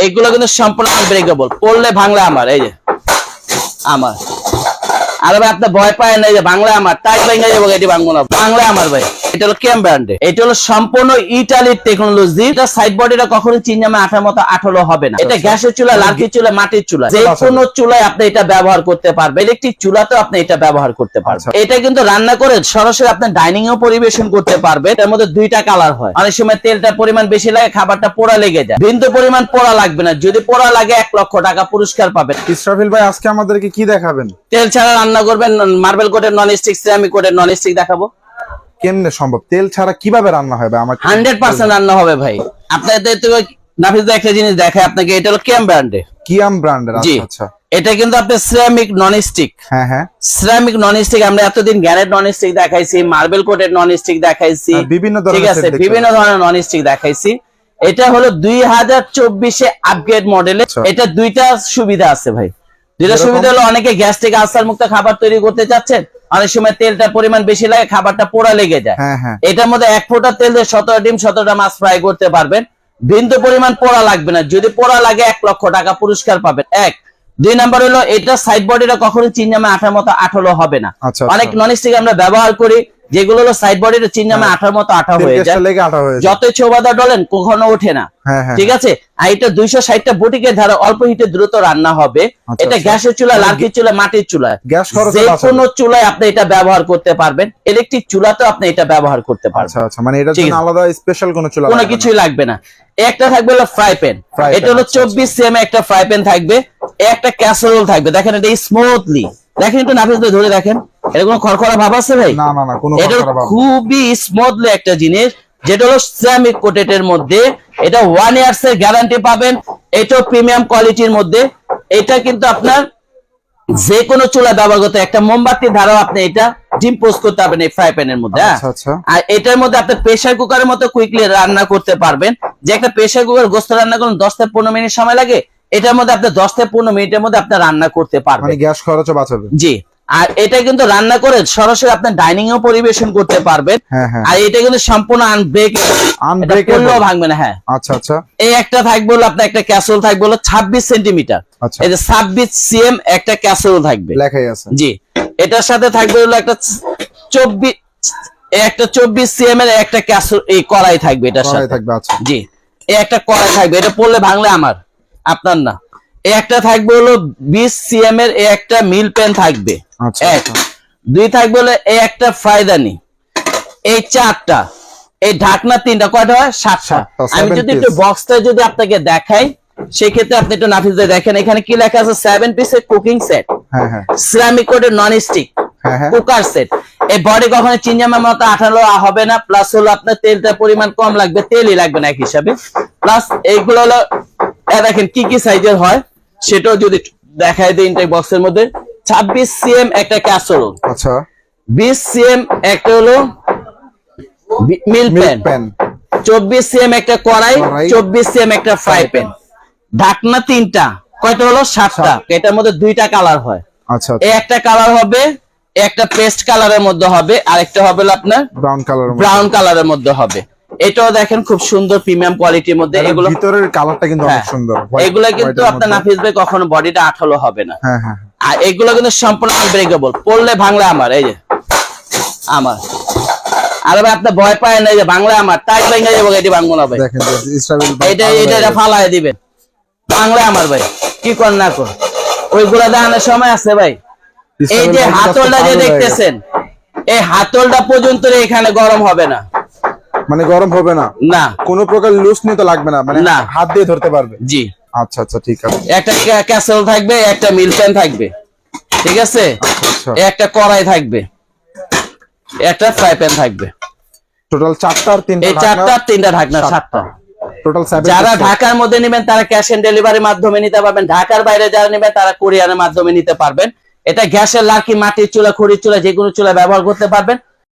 এইগুলো কিন্তু সম্পূর্ণ আনব্রেকেবল পড়লে ভাঙলে আমার, এই যে। আমার। আর ভাই, আপনি ভয় পায় না যে বাংলা আমার। টাইট ভেঙে যাব, এটি ভাঙবো না। বাংলা আমার ভাই। এটা হলো কেম ব্র্যান্ডে এটা হলো সম্পূর্ণ ইটালির টেকনোলজি এটা সাইড বডিটা কখনো চিনজামে আঠার মতো আঠালো হবে না। এটা গ্যাসের চুলা চুলা মাটির চুলা যে কোনো চুলায় আপনি এটা ব্যবহার করতে পারবেন। ইলেকট্রিক চুলাতেও আপনি এটা ব্যবহার করতে পারবেন। আচ্ছা। এটা কিন্তু রান্না করে সরাসরি আপনি ডাইনিং এও পরিবেশন করতে পারবেন। এর মধ্যে দুইটা কালার হয়। অনেক সময় তেলটা পরিমাণ বেশি লাগে খাবারটা পোড়া লেগে যায়। বিন্দু পরিমাণ পোড়া লাগবে না। যদি পোড়া লাগে এক লক্ষ টাকা পুরস্কার পাবেন। ইসরাফিল ভাই আজকে আমাদেরকে কি দেখাবেন? তেল ছাড়া রান্না করবেন মার্বেল কোটের নন স্টিক সিরামিক কোটের নন স্টিক দেখাবো। কেমনে সম্ভব? তেল ছাড়া কীভাবে রান্না হবে আমাকে হান্ড্রেড পার্সেন্ট রান্না হবে ভাই। আপনাদের তো নাফিস একটা জিনিস দেখায় আপনাকে এটা হলো কেম ব্র্যান্ডে। কিয়াম ব্র্যান্ডের আচ্ছা আচ্ছা। এটা কিন্তু আপনার সিরামিক নন স্টিক হ্যাঁ হ্যাঁ। সিরামিক নন স্টিক আমরা এতদিন গ্যারেট নন স্টিক দেখাইছি মার্বেল কোটেড নন স্টিক দেখাইছি। হ্যাঁ, বিভিন্ন ঠিক ধরনের আছে বিভিন্ন ধরনের নন স্টিক দেখাইছি। এটা হলো দুই হাজার চব্বিশে আপগ্রেড মডেলে আচ্ছা। এটা দুইটা সুবিধা আছে ভাই। দুইটা সুবিধা হলো অনেকে গ্যাস থেকে আলসার মুক্ত খাবার তৈরি করতে চাচ্ছেন অনেক সময় তেলটা পরিমাণ বেশি লাগে খাবারটা পোড়া লেগে যায়। হ্যাঁ হ্যাঁ। এটার মধ্যে এক ফোটা তেল দিয়ে সতেরো ডিম সতেরোটা মাছ ফ্রাই করতে পারবেন। বিন্দু পরিমাণ পোড়া লাগবে না। যদি পোড়া লাগে এক লক্ষ টাকা পুরস্কার পাবেন। এক। দুই নাম্বার হলো এটা সাইড বডিটা কখনো চিনজামে আঠার মতো আঠালো হবে না। আচ্ছা, অনেক ননস্টিক নন স্টিক আমরা ব্যবহার করি। যেগুলো হলো সাইড বডিটা চিনজামে হ্যাঁ। আঠার মতো আঠা হয়ে যায়। হয়ে যতই চৌবাদা ডলেন কখনো ওঠে না। হ্যাঁ হ্যাঁ ঠিক আছে? আর এটা দুইশো ষাটটা বটিকে ধারা অল্প হিটে দ্রুত রান্না হবে। আচ্ছা, এটা আচ্ছা। গ্যাসের চুলা লার্কির চুলা মাটির চুলা যে কোনো চুলায় আপনি এটা ব্যবহার করতে পারবেন। ইলেকট্রিক চুলাতেও আপনি এটা ব্যবহার করতে পারবেন। আচ্ছা আচ্ছা। মানে জন্য আলাদা স্পেশাল কোনো চুলা কোনো কিছুই লাগবে না। একটা থাকবে হলো ফ্রাই প্যান এটা হলো চব্বিশ সিএম একটা ফ্রাই প্যান থাকবে। একটা ক্যাসারোল থাকবে। দেখেন এটা স্মুথলি দেখেন একটু নাফিস ধরে দেখেন এটা কোনো খড়খড়া ভাব আছে ভাই? না না না কোনো এটা খরচা। খুবই স্মুথলি একটা জিনিস যেটা হলো সিরামিক কোটেড এর মধ্যে। এটা ওয়ান ইয়ার্স এর গ্যারান্টি পাবেন। এটাও প্রিমিয়াম কোয়ালিটির মধ্যে। এটা কিন্তু আপনার যে কোনো চুলা ব্যবহার করতে একটা মোমবাতি ধারাও আপনি এটা ডিম পোস্ট করতে পারবেন এই ফ্রাই প্যানের মধ্যে হ্যাঁ? আচ্ছা আচ্ছা। আর এটার মধ্যে আপনি প্রেসার কুকারের মতো কুইকলি রান্না করতে পারবেন। যে একটা প্রেসার কুকার গোস্ত রান্না করুন দশ থেকে পনেরো মিনিট সময় লাগে। এটার মধ্যে আপনি দশ থেকে পনেরো মিনিটের মধ্যে আপনি রান্না করতে মানে পারবেন। গ্যাস খরচও বাঁচাবে। জি। আর এটা কিন্তু রান্না করে সরাসরি আপনি ডাইনিং এও পরিবেশন করতে পারবেন। হ্যাঁ হ্যাঁ। আর এটা কিন্তু সম্পূর্ণ আনব্রেক। করলেও ভাঙবে না হ্যাঁ। আচ্ছা আচ্ছা। এই একটা থাকবে হলো আপনার একটা ক্যাসেল থাকবে হলো ছাব্বিশ সেন্টিমিটার আচ্ছা। এই যে ছাব্বিশ সিএম একটা ক্যাসেল থাকবে। লেখাই আছে। জি। এটার সাথে থাকবে হলো একটা চব্বিশ একটা চব্বিশ সিএম এর একটা ক্যাসেল এই কড়াই থাকবে এটার সাথে। থাকবে আচ্ছা। জি। এই একটা কড়াই থাকবে। এটা পড়লে ভাঙলে আমার আপনার না। এই একটা থাকবে হলো বিশ সিএম এর একটা মিল পেন থাকবে। এক দুই থাকবে হলো এই একটা ফ্রাইদানি এই চারটা এই ঢাকনা তিনটা কয়টা হয়? সাতটা। আমি যদি একটু। বক্সটা যদি আপনাকে দেখাই সেক্ষেত্রে আপনি একটু নাফিস দেখেন এখানে কি লেখা আছে? সেভেন পিসের cooking set ceramic non stick cooker set এই বডি কখনো চিনজামের মতো আঠালো হবে না প্লাস হলো আপনার তেলটার পরিমাণ কম লাগবে তেলই লাগবে না এক হিসাবে। প্লাস এইগুলো হলো দেখেন কি কি সাইজের হয় সেটাও যদি দেখায় দিই ইনটেক বক্সের মধ্যে। ছাব্বিশ সিএম একটা ক্যাসরোল আচ্ছা। বিশ সিএম একটা হলো মিল প্যান। চব্বিশ সিএম একটা কড়াই। চব্বিশ সিএম একটা ফ্রাই প্যান ঢাকনা তিনটা কয়টা হলো? সাতটা। এটার মধ্যে দুইটা কালার হয়। আচ্ছা একটা কালার হবে একটা পেস্ট কালারের মধ্যে হবে আর একটা হবে আপনার ব্রাউন কালার ব্রাউন কালারের মধ্যে হবে। এটাও দেখেন খুব সুন্দর প্রিমিয়াম কোয়ালিটির মধ্যে। এগুলো ভিতরের কালারটা কিন্তু অনেক হ্যাঁ, সুন্দর। এগুলো কিন্তু আপনার। নাফিস ভাই কখনো বডিটা আঠালো হবে না। হ্যাঁ হ্যাঁ। আর এগুলো কিন্তু সম্পূর্ণ আনব্রেকেবল পড়লে ভাঙলে আমার এই যে আমার। আরে ভাই আপনি ভয় পায় না এই যে বাংলা আমার। টাইট ভেঙে যাব এটি ভাঙবো না ভাই। এটা এটা। ফালাই দিবেন বাংলা আমার ভাই। কি কর না কর। ওইগুলা দেখানোর সময় আছে ভাই। এই যে হাতলটা যে দেখতেছেন এই হাতলটা পর্যন্ত এখানে গরম হবে না। মানে গরম হবে না। না। কোনো প্রকার লুজ নিতে লাগবে না। মানে না। হাত দিয়ে ধরতে পারবে। জি। আচ্ছা আচ্ছা ঠিক আছে। একটা ক্যা- ক্যাসেল থাকবে একটা মিল প্যান থাকবে। ঠিক আছে? আচ্ছা একটা কড়াই থাকবে। একটা ফ্রাই প্যান থাকবে। টোটাল চারটা আর তিনটা এই চারটা আর তিনটা ঢাকনা সাতটা। টোটাল যারা ঢাকার মধ্যে নেবেন তারা ক্যাশ অন ডেলিভারির মাধ্যমে নিতে পারবেন। ঢাকার বাইরে যারা নেবেন তারা কোরিয়ারের মাধ্যমে নিতে পারবেন। এটা গ্যাসের লাকি মাটির চুলা খড়ির চুলা যে কোনো চুলা ব্যবহার করতে পারবেন।